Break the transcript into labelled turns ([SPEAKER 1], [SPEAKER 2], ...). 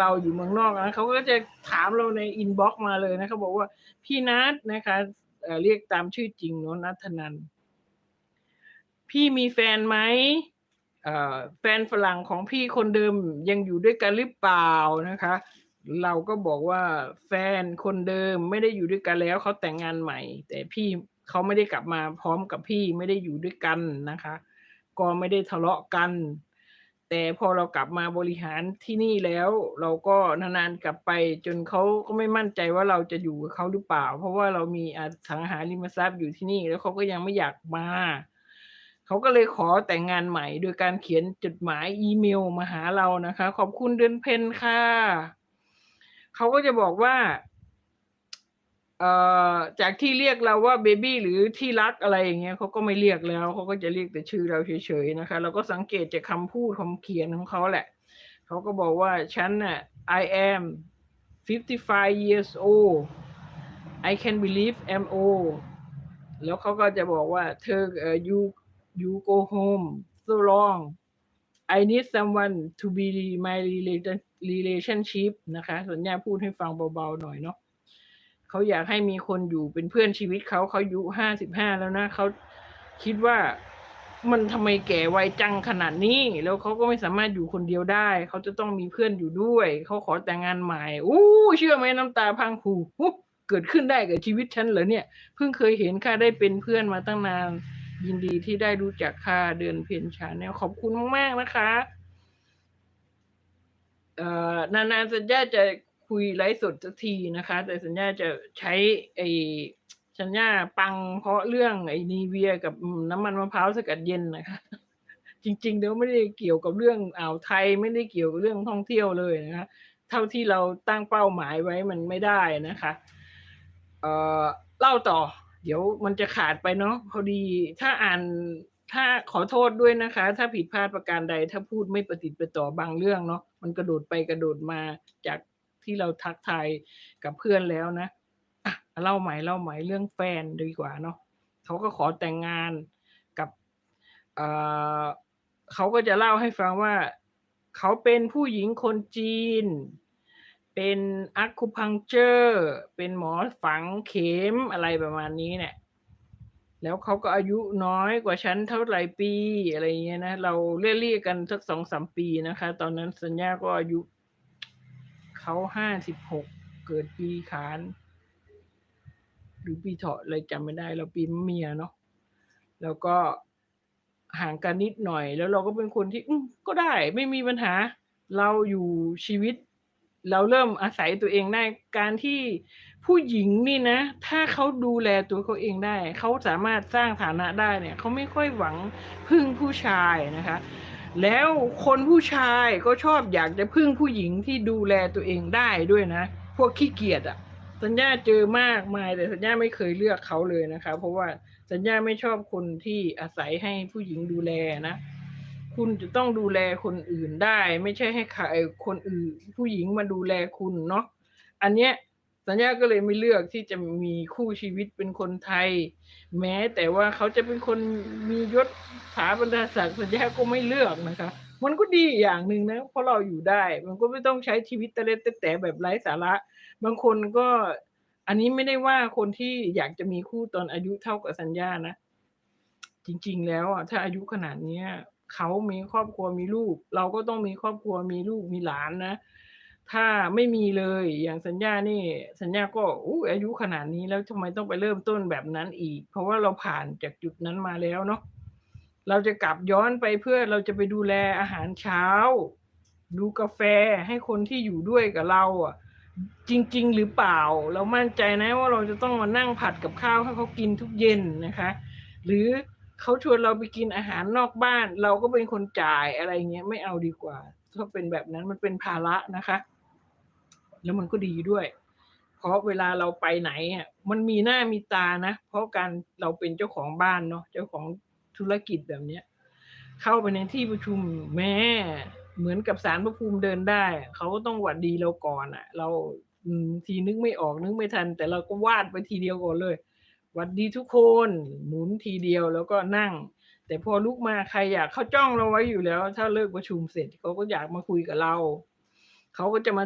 [SPEAKER 1] เราอยู่เมืองนอกนะเขาก็จะถามเราในอินบ็อกซ์มาเลยนะเขาบอกว่าพี่นัทนะคะเเรียกตามชื่อจริงเนอะนัทนันพี่มีแฟนไหมแฟนฝรั่งของพี่คนเดิมยังอยู่ด้วยกันหรือเปล่านะคะ เราก็บอกว่าแฟนคนเดิมไม่ได้อยู่ด้วยกันแล้วเขาแต่งงานใหม่ แต่พี่เขาไม่ได้กลับมาพร้อมกับพี่ไม่ได้อยู่ด้วยกันนะคะ ก็ไม่ได้ทะเลาะกัน แต่พอเรากลับมาบริหารที่นี่แล้ว เราก็นานๆกลับไป จนเขาก็ไม่มั่นใจว่าเราจะอยู่กับเขาหรือเปล่า เพราะว่าเรามีอสังหาริมทรัพย์อยู่ที่นี่ แล้วเขาก็ยังไม่อยากมาเขาก็เลยขอแต่งงานใหม่ โดยการเขียนจดหมายอีเมลมาหาเรานะคะ ขอบคุณเดือนเพ็ญค่ะเขาก็จะบอกว่า เอ่อจากที่เรียกเราว่าเบบี้หรือที่รักอะไรอย่างเงี้ยเขาก็ไม่เรียกแล้วเขาก็จะเรียกแต่ชื่อเราเฉยๆนะคะ เราก็สังเกตจากคำพูดคำเขียนของเขาแหละ เขาก็บอกว่าฉันน่ะ I am 55 years old I can believe I'm old แล้วเขาก็จะบอกว่าเธอเอ่อ you you go home so long I need someone to be my relation relationship นะคะ สัญญาพูดให้ฟังเบาๆหน่อยเนาะ เขาอยากให้มีคนอยู่เป็นเพื่อนชีวิตเขาเขาอายุห้าสิบห้าแล้วนะเขาคิดว่ามันทำไมแก่ไวจังขนาดนี้ แล้วเขาก็ไม่สามารถอยู่คนเดียวได้ เขาจะต้องมีเพื่อนอยู่ด้วยเขาขอแต่งงานใหม่อู้เชื่อไหมน้ำตาพังผูเกิดขึ้นได้กับชีวิตฉันเหรอเนี่ย เพิ่งเคยเห็นค่ะได้เป็นเพื่อนมาตั้งนาน ยินดีที่ได้รู้จักค่ะเดือนเพนชาแนลขอบคุณมาก ๆ นะคะเอ่อนานๆสัญญาจะ คุยไลฟ์สดสักทีนะคะ แต่สัญญาจะใช้ไอ้สัญญาปังเพราะเรื่องไอ้นีเวียกับน้ำมันมะพร้าวสกัดเย็นนะคะ จริงๆแล้วไม่ได้เกี่ยวกับเรื่องอ่าวไทยไม่ได้เกี่ยวกับเรื่องท่องเที่ยวเลยนะคะ เท่าที่เราตั้งเป้าหมายไว้มันไม่ได้นะคะ เอ่อเล่าต่อ เดี๋ยวมันจะขาดไปเนาะพอดีถ้าอ่านถ้าขอโทษด้วยนะคะ ถ้าผิดพลาดประการใด ถ้าพูดไม่ประติดประต่อบางเรื่องเนาะมันกระโดดไปกระโดดมาจาก ที่เราทักทายกับเพื่อนแล้วนะอะเล่าใหม่เล่าใหม่เรื่องแฟนดีกว่าเนาะเขาก็ขอแต่งงานกับเอ่อเขาก็จะเล่าให้ฟังว่า เขาเป็นผู้หญิงคนจีน เป็นอัคูพังเจอร์ เป็นหมอฝังเข็มอะไรประมาณนี้เนี่ยแล้วเขาก็อายุน้อยกว่าฉันเท่าไหร่ปีอะไรเงี้ยนะ เราเรียกๆกันสักสองสามปีนะคะ ตอนนั้นสัญญาก็อายุ เขาห้าสิบหกเกิดปีขาน หรือปีเถาะอะไรจำไม่ได้เราปีมะเมียเนาะแล้วก็ห่างกันนิดหน่อย แล้วเราก็เป็นคนที่ก็ได้ไม่มีปัญหา เราอยู่ชีวิต เราเริ่มอาศัยตัวเองได้การที่ผู้หญิงนี่นะ ถ้าเขาดูแลตัวเขาเองได้ เขาสามารถสร้างฐานะได้เนี่ย เขาไม่ค่อยหวังพึ่งผู้ชายนะคะ แล้วคนผู้ชายก็ชอบอยากจะพึ่งผู้หญิงที่ดูแลตัวเองได้ด้วยนะ พวกขี้เกียจอะสัญญาเจอมากมายแต่สัญญาไม่เคยเลือกเขาเลยนะคะ เพราะว่าสัญญาไม่ชอบคนที่อาศัยให้ผู้หญิงดูแลนะ คุณจะต้องดูแลคนอื่นได้ ไม่ใช่ให้ใครคนอื่น ผู้หญิงมาดูแลคุณเนาะอันเนี้ย สัญญาก็เลยไม่เลือกที่จะมีคู่ชีวิตเป็นคนไทย แม้แต่ว่าเขาจะเป็นคนมียศถาบรรดาศักดิ์สัญญาก็ไม่เลือกนะคะ มันก็ดีอย่างหนึ่งนะ เพราะเราอยู่ได้ มันก็ไม่ต้องใช้ชีวิตตะเล็ดตะแต่แบบไร้สาระ บางคนก็อันนี้ไม่ได้ว่าคนที่อยากจะมีคู่ตอนอายุเท่ากับสัญญานะ จริง ๆ แล้วอะถ้าอายุขนาดเนี้ยเขามีครอบครัวมีลูก เราก็ต้องมีครอบครัวมีลูกมีหลานนะ ถ้าไม่มีเลยอย่างสัญญานี่ สัญญาก็อู้อายุขนาดนี้แล้วทำไมต้องไปเริ่มต้นแบบนั้นอีก เพราะว่าเราผ่านจากจุดนั้นมาแล้วเนาะเราจะกลับย้อนไปเพื่อเราจะไปดูแลอาหารเช้า ดูกาแฟให้คนที่อยู่ด้วยกับเราอะ จริง ๆ หรือเปล่า เรามั่นใจนะว่าเราจะต้องมานั่งผัดกับข้าวให้เขากินทุกเย็นนะคะ หรือเขาชวนเราไปกินอาหารนอกบ้าน เราก็เป็นคนจ่ายอะไรเงี้ยไม่เอาดีกว่าถ้าเป็นแบบนั้นมันเป็นภาระนะคะ แล้วมันก็ดีด้วย เพราะเวลาเราไปไหนอะมันมีหน้ามีตานะ เพราะการเราเป็นเจ้าของบ้านเนาะเจ้าของธุรกิจแบบเนี้ย เข้าไปในที่ประชุมแม่เหมือนกับสารพระภูมิเดินได้ เขาก็ต้องหวัดดีเราก่อนอะ เราทีนึกไม่ออกนึกไม่ทัน แต่เราก็วาดไปทีเดียวก่อนเลยหวัดดีทุกคนหมุนทีเดียวแล้วก็นั่ง แต่พอลุกมาใครอยากเขาจ้องเราไว้อยู่แล้ว ถ้าเลิกประชุมเสร็จเขาก็อยากมาคุยกับเรา เขาก็จะมา